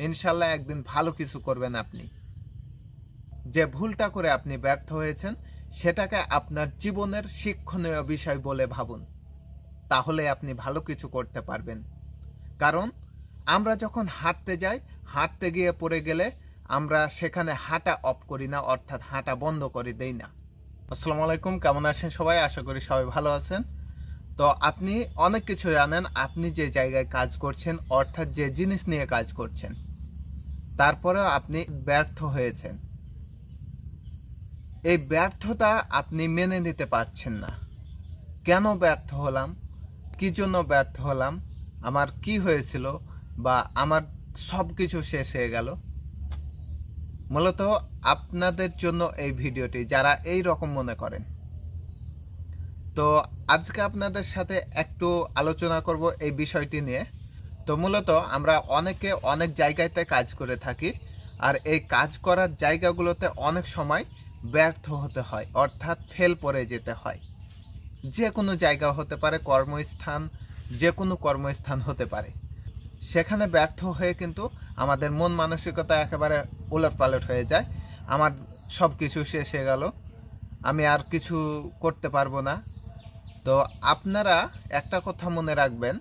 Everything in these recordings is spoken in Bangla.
ইনশাল্লাহ একদিন ভালো কিছু করবেন আপনি। যে ভুলটা করে আপনি ব্যর্থ হয়েছেন, সেটাকে আপনার জীবনের শিক্ষণীয় বিষয় বলে ভাবুন। তাহলে আপনি ভালো কিছু করতে পারবেন। কারণ, আমরা যখন হাঁটতে যাই, হাঁটতে গিয়ে পড়ে গেলে আমরা সেখানে হাঁটা অফ করি না, অর্থাৎ হাঁটা বন্ধ করে দেই না। আসসালামু আলাইকুম, কেমন আছেন সবাই? আশা করি সবাই ভালো আছেন। তো আপনি অনেক কিছু জানেন, আপনি যে জায়গায় কাজ করছেন, অর্থাৎ যে জিনিস নিয়ে কাজ করছেন। তারপরেও আপনি ব্যর্থ হয়েছেন। এই ব্যর্থতা আপনি মেনে নিতে পারছেন না। কেন ব্যর্থ হলাম? কি জন্য ব্যর্থ হলাম? আমার কি হয়েছিল? বা আমার সব কিছু শেষ হয়ে গেল? মূলত আপনাদের জন্য এই ভিডিওটি, যারা এই রকম মনে করেন। তো আজকে আপনাদের সাথে একটু আলোচনা করব এই বিষয়টি নিয়ে। তো মূলত আমরা অনেকে অনেক জায়গাতে কাজ করে থাকি, আর এই কাজ করার জায়গাগুলোতে অনেক সময় ব্যর্থ হতে হয়, অর্থাৎ ফেল পড়ে যেতে হয়। যে কোনো জায়গা হতে পারে, কর্মস্থান যে কোনো কর্মস্থান হতে পারে। সেখানে ব্যর্থ হয়ে কিন্তু আমাদের মন মানসিকতা একেবারে উলটপালট হয়ে যায়। আমার সব কিছু শেষ হয়ে গেল, আমি আর কিছু করতে পারব না। তো আপনারা একটা কথা মনে রাখবেন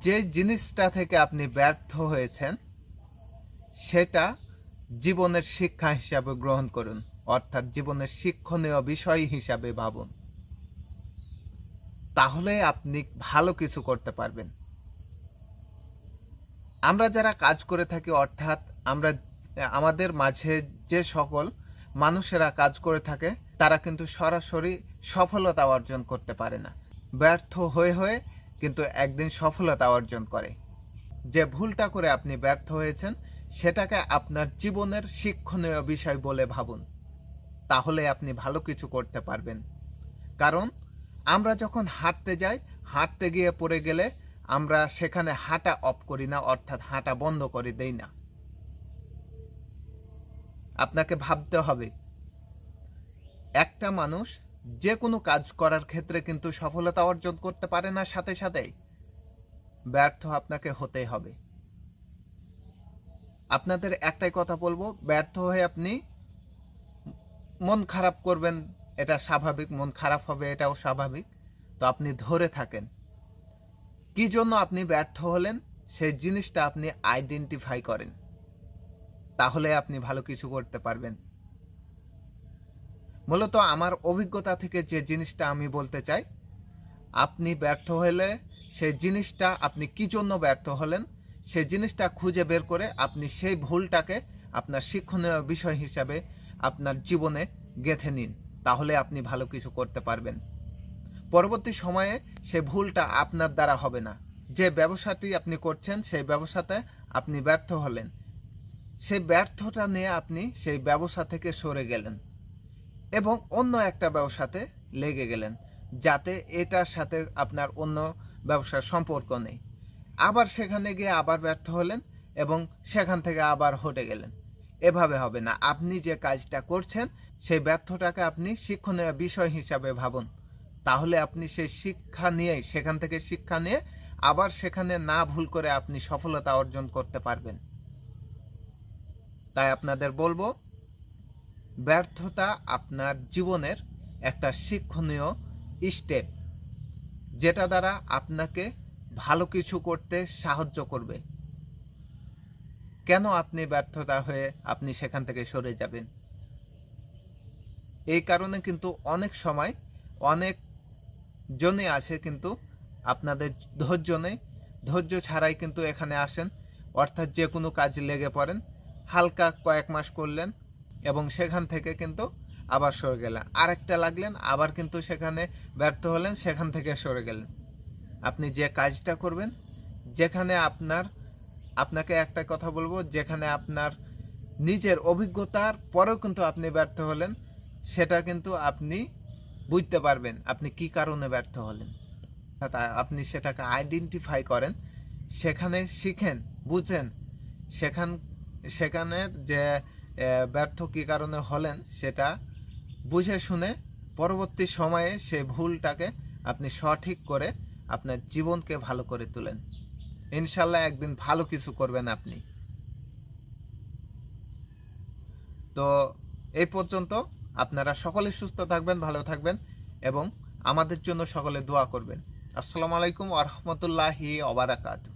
যে জিনিসটা থেকে আপনি ব্যর্থ হয়েছেন, সেটা জীবনের শিক্ষা হিসাবে গ্রহণ করুন, অর্থাৎ জীবনের শিক্ষণীয় বিষয় হিসাবে ভাবুন। তাহলে আপনি ভালো কিছু করতে পারবেন। আমরা যারা কাজ করে থাকি, অর্থাৎ আমরা, আমাদের মাঝে যে সকল মানুষেরা কাজ করে থাকে, তারা কিন্তু সরাসরি সফলতা অর্জন করতে পারে না। ব্যর্থ হয়ে হয়ে কিন্তু একদিন সফলতা অর্জন করে। যে ভুলটা করে আপনি ব্যর্থ হয়েছেন, সেটাকে আপনার জীবনের শিক্ষণীয় বিষয় বলে ভাবুন। তাহলে আপনি ভালো কিছু করতে পারবেন। কারণ, আমরা যখন হাঁটতে যাই, হাঁটতে গিয়ে পড়ে গেলে আমরা সেখানে হাঁটা অফ করি না, অর্থাৎ হাঁটা বন্ধ করে দেই না। আপনাকে ভাবতে হবে, একটা মানুষ যে কোনো কাজ করার ক্ষেত্রে কিন্তু সফলতা অর্জন করতে পারে না, সাথে সাথেই ব্যর্থ আপনাকে হতেই হবে। আপনাদের একটাই কথা বলব, ব্যর্থ হয়ে আপনি মন খারাপ করবেন, এটা স্বাভাবিক, মন খারাপ হবে, এটাও স্বাভাবিক। তো আপনি ধরে থাকেন। কি জন্য আপনি ব্যর্থ হলেন? সেই জিনিসটা আপনি আইডেন্টিফাই করেন। তাহলে আপনি ভালো কিছু করতে পারবেন। মূলত আমার অভিজ্ঞতা থেকে যে জিনিসটা আমি বলতে চাই, আপনি ব্যর্থ হলে সেই জিনিসটা আপনি কি জন্য ব্যর্থ হলেন সেই জিনিসটা খুঁজে বের করে আপনি সেই ভুলটাকে আপনার শিক্ষণীয় বিষয় হিসাবে আপনার জীবনে গেঁথে নিন, তাহলে আপনি ভালো কিছু করতে পারবেন। পরবর্তী সময়ে সে ভুলটা আপনার দ্বারা হবে না। যে ব্যবসাটি আপনি করছেন, সেই ব্যবসাতে আপনি ব্যর্থ হলেন। সেই ব্যর্থতা নিয়ে আপনি সেই ব্যবসা থেকে সরে গেলেন। এবং অন্য একটা ব্যবসাতে লেগে গেলেন, যাতে এটার সাথে আপনার অন্য ব্যবসার সম্পর্ক নেই। আবার সেখানে গিয়ে আবার ব্যর্থ হলেন এবং সেখান থেকে আবার হটে গেলেন। এভাবে হবে না। আপনি যে কাজটা করছেন, সেই ব্যর্থটাকে আপনি শিক্ষণীয় বিষয় হিসাবে ভাবুন। তাহলে আপনি সেই শিক্ষা নিয়ে সেখান থেকে শিক্ষা নিয়ে আবার সেখানে না ভুল করে আপনি সফলতা অর্জন করতে পারবেন। তাই আপনাদের বলব ব্যর্থতা আপনার জীবনের একটা শিক্ষণীয় স্টেপ যেটা দ্বারা আপনাকে ভালো কিছু করতে সাহায্য করবে। কেন আপনি ব্যর্থতা হয়ে আপনি সেখান থেকে সরে যাবেন? এই কারণে কিন্তু অনেক সময় অনেক জনে আছে কিন্তু আপনাদের ধৈর্য নেই ধৈর্য ছাড়াই কিন্তু এখানে আসেন, অর্থাৎ যে কোনো কাজ লেগে পড়েন, হালকা কয়েক মাস করলেন এবং সেখান থেকে কিন্তু আবার সরে গেলেন। আরেকটা লাগলেন, আবার কিন্তু সেখানে ব্যর্থ হলেন, সেখান থেকে সরে গেলেন। আপনি যে কাজটা করবেন, যেখানে আপনার, আপনাকে একটা কথা বলব, যেখানে আপনার নিজের অভিজ্ঞতার পরেও কিন্তু আপনি ব্যর্থ হলেন, সেটা কিন্তু আপনি বুঝতে পারবেন আপনি কি কারণে ব্যর্থ হলেন। আপনি সেটাকে আইডেন্টিফাই করেন, সেখানে শিখেন, বুঝেন, সেখান, সেখানের যে ব্যর্থ কী কারণে হলেন সেটা বুঝে শুনে পরবর্তী সময়ে সেই ভুলটাকে আপনি সঠিক করে আপনার জীবনকে ভালো করে তোলেন। ইনশাল্লাহ একদিন ভালো কিছু করবেন আপনি। তো এই পর্যন্ত আপনারা সকলে সুস্থ থাকবেন, ভালো থাকবেন এবং আমাদের জন্য সকলে দোয়া করবেন। আসসালামু আলাইকুম আ রহমতুল্লাহি অবরাকাতু